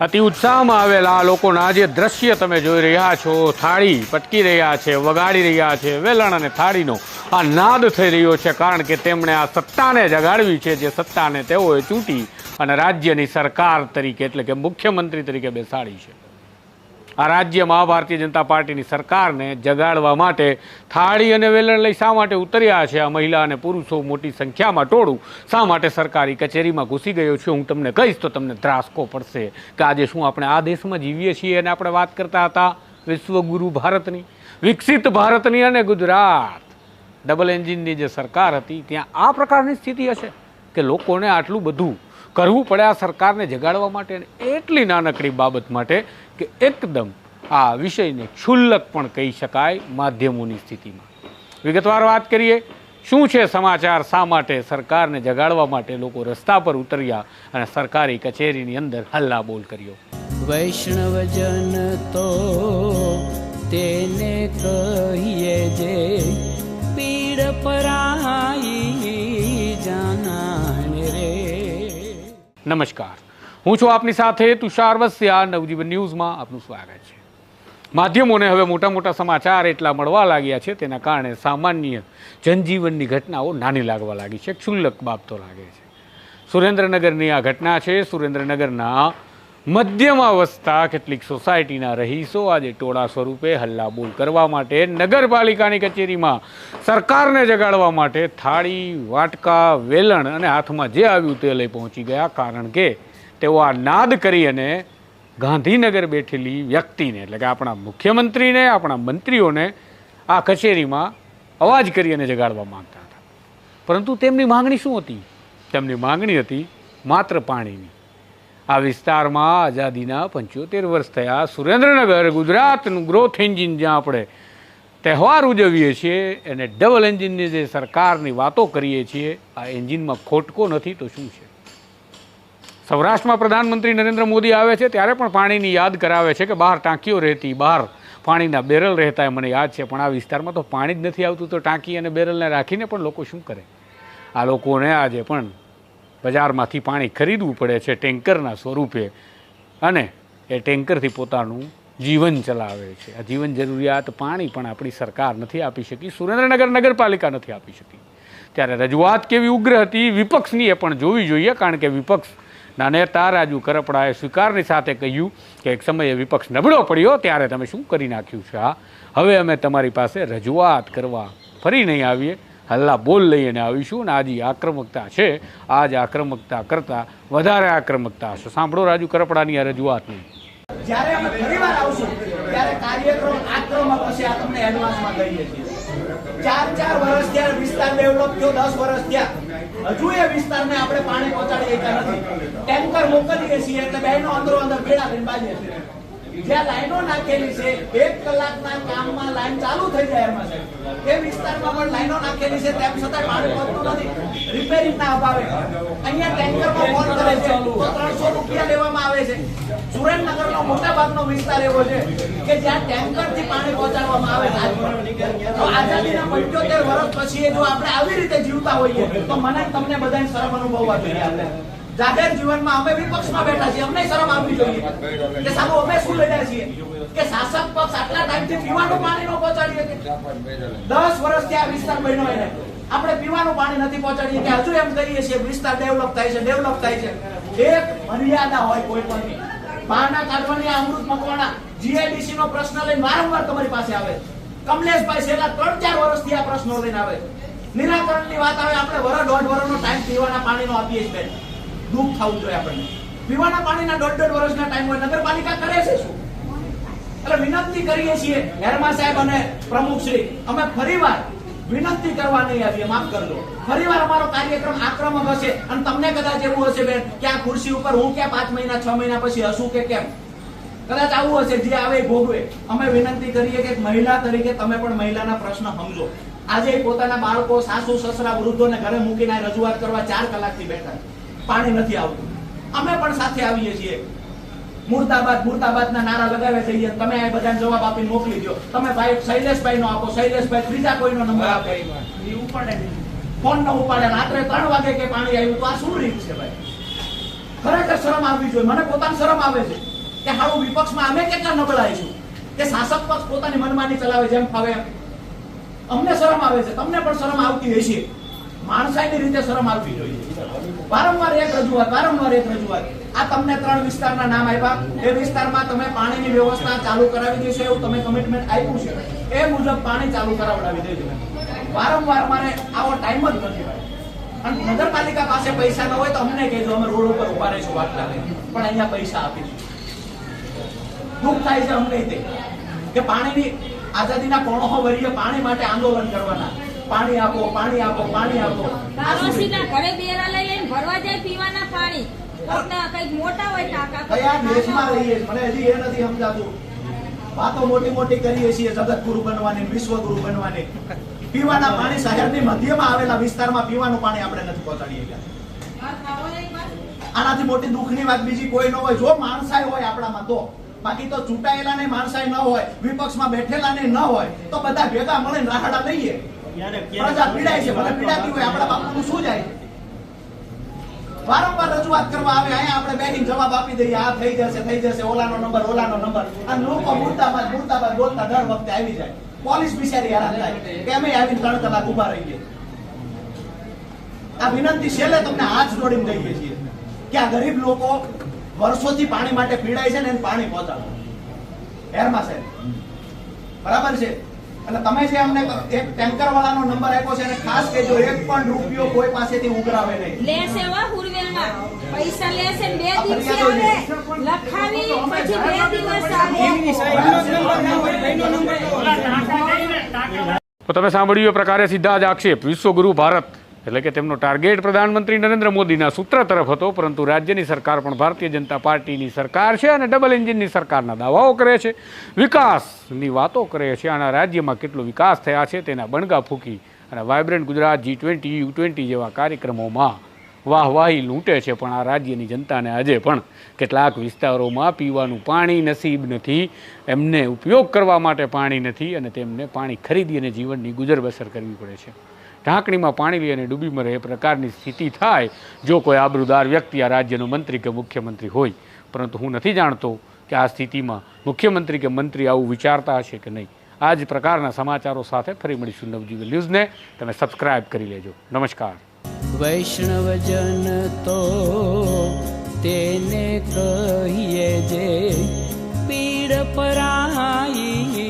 અતિ ઉત્સાહમાં આવેલા લોકોના જે દ્રશ્ય તમે જોઈ રહ્યા છો. થાળી પટકી રહ્યા છે, વગાડી રહ્યા છે, વેલણ અને થાળીનો આ નાદ થઈ રહ્યો છે કારણ કે તેમણે આ સત્તાને જગાડવી છે જે સત્તાને તેઓએ ચૂંટી અને રાજ્યની સરકાર તરીકે એટલે કે મુખ્યમંત્રી તરીકે બેસાડી છે. આ રાજ્યમાં ભારતીય જનતા પાર્ટીની સરકારને જગાડવા માટે થાળી અને વેલણ લઈ શા માટે ઉતર્યા છે? આ મહિલા અને પુરુષો મોટી સંખ્યામાં ટોળું. શા માટે સરકારી કચેરીમાં ઘૂસી ગયો છે? હું તમને કહીશ તો તમને ત્રાસકો પડશે કે આજે શું આપણે આ દેશમાં જીવીએ છીએ અને આપણે વાત કરતા હતા? વિશ્વગુરુ ભારતની. વિકસિત ભારતની અને ગુજરાત. ડબલ એન્જિનની જે સરકાર હતી, ત્યાં આ પ્રકારની સ્થિતિ હશે કે લોકોને આટલું બધું કરવું પડે આ સરકારને જગાડવા માટે એટલી નાનકડી બાબત માટે કે એકદમ આ વિષયને ક્ષુલ્લક પણ કહી શકાય માધ્યમોની સ્થિતિમાં. વિગતવાર વાત કરીએ શું છે સમાચાર શા માટે સરકારને જગાડવા માટે લોકો રસ્તા પર ઉતર્યા અને સરકારી કચેરીની અંદર હલ્લા બોલ કર્યો? વૈષ્ણવજન તો તેને કહીએ જે પીડ પરાઈ જાના રે. નમસ્કાર. હું છું આપની સાથે તુષાર વસ્યા, નવજીવન ન્યૂઝમાં આપનું સ્વાગત છે. માધ્યમોને હવે મોટા મોટા સમાચાર એટલા મળવા લાગ્યા છે, તેના કારણે સામાન્ય જનજીવનની ઘટનાઓ નાની લાગવા લાગી છે, ક્ષુલ્લક બાબતો લાગે છે. સુરેન્દ્રનગરની આ ઘટના છે, સુરેન્દ્રનગરના મધ્યમાં વસતા કેટલીક સોસાયટીના રહીશો આજે ટોળા સ્વરૂપે હલ્લાબોલ કરવા માટે નગરપાલિકાની કચેરીમાં સરકારને જગાડવા માટે થાળી, વાટકા, વેલણ અને હાથમાં જે આવ્યું તે લઈ પહોંચી ગયા, કારણ કે તેઓ આ નાદ કરી અને ગાંધીનગર બેઠેલી વ્યક્તિને, એટલે કે આપણા મુખ્યમંત્રીને, આપણા મંત્રીઓને આ કચેરીમાં અવાજ કરી અને જગાડવા માંગતા હતા. પરંતુ તેમની માંગણી શું હતી? તેમની માંગણી હતી માત્ર પાણીની. આ વિસ્તારમાં આઝાદીના પંચોતેર વર્ષ થયા, સુરેન્દ્રનગર, ગુજરાતનું ગ્રોથ એન્જિન જ્યાં આપણે તહેવાર ઉજવીએ છીએ અને ડબલ એન્જિનની જે સરકારની વાતો કરીએ છીએ, આ એન્જિનમાં ખોટકો નથી તો શું છે? સૌરાષ્ટ્રમાં પ્રધાનમંત્રી નરેન્દ્ર મોદી આવે છે, ત્યારે પણ પાણીની યાદ કરાવે છે કે બહાર ટાંકીઓ રહેતી, બહાર પાણીના બેરલ રહેતા મને યાદ છે. પણ આ વિસ્તારમાં તો પાણી જ નથી આવતું તો ટાંકી અને બેરલને રાખીને પણ લોકો શું કરે? આ લોકોને આજે પણ બજારમાંથી પાણી ખરીદવું પડે છે ટેન્કરના સ્વરૂપે અને એ ટેન્કરથી પોતાનું જીવન ચલાવે છે. આ જીવન જરૂરિયાત પાણી પણ આપણી સરકાર નથી આપી શકી, સુરેન્દ્રનગર નગરપાલિકા નથી આપી શકી. ત્યારે રજૂઆત કેવી ઉગ્ર હતી વિપક્ષની એ પણ જોવી જોઈએ, કારણ કે વિપક્ષના નેતા રાજુ કરપડાએ સ્વીકારની સાથે કહ્યું કે એક સમયે વિપક્ષ નબળો પડ્યો ત્યારે તમે શું કરી નાખ્યું છે આ હવે અમે તમારી પાસે રજૂઆત કરવા ફરી નહીં આવીએ. હલ્લા બોલ લઈને આવીશું અને આજે આક્રમકતા છે. આ જ આક્રમકતા કરતાં વધારે આક્રમકતા હશે. સાંભળો રાજુ કરપડાની આ રજૂઆતની. આ ચાર ચાર વર્ષ ત્યારે વિસ્તાર ડેવલપ થયો, દસ વર્ષ થયા હજુ એ વિસ્તારને આપણે પાણી પહોંચાડી શક્યા નથી ટેન્કર મોકલીએ છીએ એટલે બહેનો અંદરો અંદર ભેડા થઈને બાજી. જ્યાં લાઈનો નાખેલી છે, એક કલાકના કામમાં લાઈન ચાલુ થઈ જાય એમાં એ વિસ્તારમાં પણ લાઈનો નાખેલી છે, તેમ છતાં પાણી પડતું નથી. રિપેરિંગ ના અભાવે. અહીંયા ટેન્કરમાં ફોન કરે છે, તો ત્રણસો રૂપિયા લેવામાં આવે છે. સુરેન્દ્રનગરનો મોટા ભાગનો વિસ્તાર એવો છે કે જ્યાં ટેન્કરથી પાણી પહોંચાડવામાં આવે તો આઝાદીના પંચોતેર વર્ષ પછી જો આપણે આવી રીતે જીવતા હોઈએ, તો મને તમને બધાને શરમ અનુભવવા જોઈએ આપણે. જાહેર જીવનમાં અમે વિપક્ષમાં બેઠા છીએ. અમને શરમ આવવી જોઈએ કે સાહેબ, અમે શું લડ્યા છીએ? કે શાસક પક્ષ આટલા ટાઈમથી પીવાનું પાણી ન પહોંચાડી શકે દસ વર્ષથી આ વિસ્તાર બન્યો એને. આપણે પીવાનું પાણી નથી પહોંચાડીએ કે હજુ એમ કહીએ છીએ, વિસ્તાર ડેવલપ થાય છે, ડેવલપ થાય છે. એક મર્યાદા હોય કોઈ પણ. બહારના કાઢવાની અમૃત મકવાણા જીઆઈડીસી નો પ્રશ્ન લઈને વારંવાર તમારી પાસે આવે. કમલેશભાઈ છેલ્લા ત્રણ ચાર વર્ષથી આ પ્રશ્નો લઈને આવે. નિરાકરણની વાત આવે, આપણે વર દોઢ વર્ષનો ટાઈમ પીવાના પાણીનો આપીએ છીએ. દુઃખ થવું જોઈએ આપણને. પીવાના પાણીના દોઢ દોઢ વર્ષના ટાઈમ હોય, નગરપાલિકા કરે છે શું? એટલે વિનંતી કરીએ છીએ, હેરમા સાહેબ અને પ્રમુખ શ્રી, અમે ફરીવાર વિનંતી કરવા નહીં આવીએ માફ કરજો. ફરીવાર અમારો કાર્યક્રમ આક્રમક હશે અને તમને કદાચ એવું હશે બેન કે આ ખુરશી ઉપર હું ક્યાં પાંચ મહિના, છ મહિના પછી હશું કે કેમ? કદાચ આવું હશે, જે આવે ભોગવે. અમે વિનંતી કરીએ કે મહિલા તરીકે તમે પણ મહિલાના પ્રશ્ન સમજો. આજે પોતાના બાળકો સાસુ, સસરા, વૃદ્ધોને ઘરે મૂકીને રજૂઆત કરવા ચાર કલાકથી બેઠા છે. પાણી નથી આવતું. અમે પણ સાથે આવીએ છીએ. મુર્દાબાદ ના નારા લગાવે છે તમે આ બધાને જવાબ આપીને મોકલી દો તમે ભાઈ શૈલેષભાઈ નો આપો શૈલેષભાઈ ત્રીજા કોઈનો નંબર આપે. એ ઉપાડે. ફોન ન ઉપાડે. રાત્રે ત્રણ વાગે કે પાણી આવ્યું તો આ શું રીત છે ભાઈ? ખરેખર શરમ આવવી જોઈએ. મને પોતાને શરમ આવે છે કે હારું વિપક્ષમાં અમે કેટલા નબળાઈ છું કે શાસક પક્ષ પોતાની મનમાની ચલાવે જેમ ફાવે એમ. અમને શરમ આવે છે. તમને પણ શરમ આવતી હશે. માણસાઈની રીતે શરમ આવવી જોઈએ. વારંવાર એક રજૂઆત, વારંવાર એક રજૂઆત. આ તમને ત્રણ વિસ્તારના નામ આપ્યા એ વિસ્તારમાં તમે પાણીની વ્યવસ્થા ચાલુ કરાવી દેશો એવું તમે કમિટમેન્ટ આપ્યું છે. એ મુજબ પાણી ચાલુ કરાવડાવી દેજો વારંવાર મારે આવો ટાઈમ જ નથી અને નગરપાલિકા પાસે પૈસા ન હોય તો અમને કહેજો, અમે રોડ ઉપર ઊભા રહીશું વાત લાગે. પણ અહીંયા પૈસા આપીશું. દુઃખ થાય છે અમને તે. કે પાણીની આઝાદીના કોણો વરીએ પાણી માટે આંદોલન કરવાના. પાણી આપો પાણી આપો પાણી આપો. પાડોશી ના ઘરે બેરા લઈ લઈને ભરવા જાય પીવાના પાણી. કોકના મોટા હોય ટાંકા કયા દેશમાં રહીએ મને હજી એ નથી સમજાતું. વાતો મોટી મોટી કરીએ છીએ જગતગુરુ બનવાની વિશ્વગુરુ બનવાની. પીવાના પાણી શહેરની મધ્યમાં આવેલા વિસ્તારમાં પીવાનું પાણી આપણે નથી પહોંચાડી આનાથી મોટી દુઃખની વાત બીજી કોઈ ન હોય. જો માણસાઈ હોય આપણામાં તો. બાકી તો ચૂંટાયેલા ને માણસાઈ ન હોય વિપક્ષમાં બેઠેલા ને ન હોય તો બધા ભેગા મળીને રાહડા લઈએ. વારંવાર રજૂઆત કરવા આવે, અહીંયા આપણે બેઠીને જવાબ આપી દઈએ, આ થઈ જશે થઈ જશે, ઓલાનો નંબર ઓલાનો નંબર. અને લોકો મુર્દાબાદ મુર્દાબાદ બોલતા દર વખતે આવી જાય. પોલીસ બિચારી હેરાન થાય. કે અમે આવીને ત્રણ કલાક ઊભા રહીએ આ વિનંતી છેલ્લે તમને હાથ જોડીને કહીએ છીએ કે આ ગરીબ લોકો વર્ષોથી પાણી માટે પીડાય છે ને એને પાણી પહોંચાડો. હેરમાં સાહેબ. બરાબર છે? અને તમે જે અમને એક ટેન્કર વાળાનો નંબર આપ્યો છે અને ખાસ કહેજો એક પણ રૂપિયો કોઈ પાસેથી ઉઘરાવે નહીં. લેશે વા હુરવેલમાં. પૈસા લેશે બે દિવસે આવે. લખાવી પછી બે દિવસ આવે. તો તમે સાંભળ્યું એ પ્રકારે સીધા જ આક્ષેપ. વિશ્વગુરુ ભારત એટલે કે તેમનો ટાર્ગેટ પ્રધાનમંત્રી નરેન્દ્ર મોદીના સૂત્ર તરફ હતો, પરંતુ રાજ્યની સરકાર પણ ભારતીય જનતા પાર્ટીની સરકાર છે અને ડબલ એન્જિનની સરકારના દાવાઓ કરે છે, વિકાસની વાતો કરે છે અને રાજ્યમાં કેટલો વિકાસ થયા છે તેના બણગા ફૂંકી અને vibrant Gujarat G twenty U twenty જેવા કાર્યક્રમોમાં વાહવાહી લૂંટે છે, પણ આ રાજ્યની જનતાને આજે પણ કેટલાક વિસ્તારોમાં પીવાનું પાણી નસીબ નથી, એમને ઉપયોગ કરવા માટે પાણી નથી અને તેમને પાણી ખરીદી અને જીવનની ગુજર બસર કરવી પડે છે. ઢાંકણીમાં પાણી લઈ અને ડૂબી મરે એ પ્રકારની સ્થિતિ થાય જો કોઈ આબરૂદાર વ્યક્તિ આ રાજ્યનો મંત્રી કે મુખ્યમંત્રી હોય. પરંતુ હું નથી જાણતો કે આ સ્થિતિમાં મુખ્યમંત્રી કે મંત્રી આવું વિચારતા હશે કે નહીં. આ જ પ્રકારના સમાચારો સાથે ફરી મળીશું નવજીવન ન્યૂઝને. તમે સબસ્ક્રાઇબ કરી લેજો. નમસ્કાર. વૈષ્ણવજન તો તેને કહીએ જે પીડ પરાઈ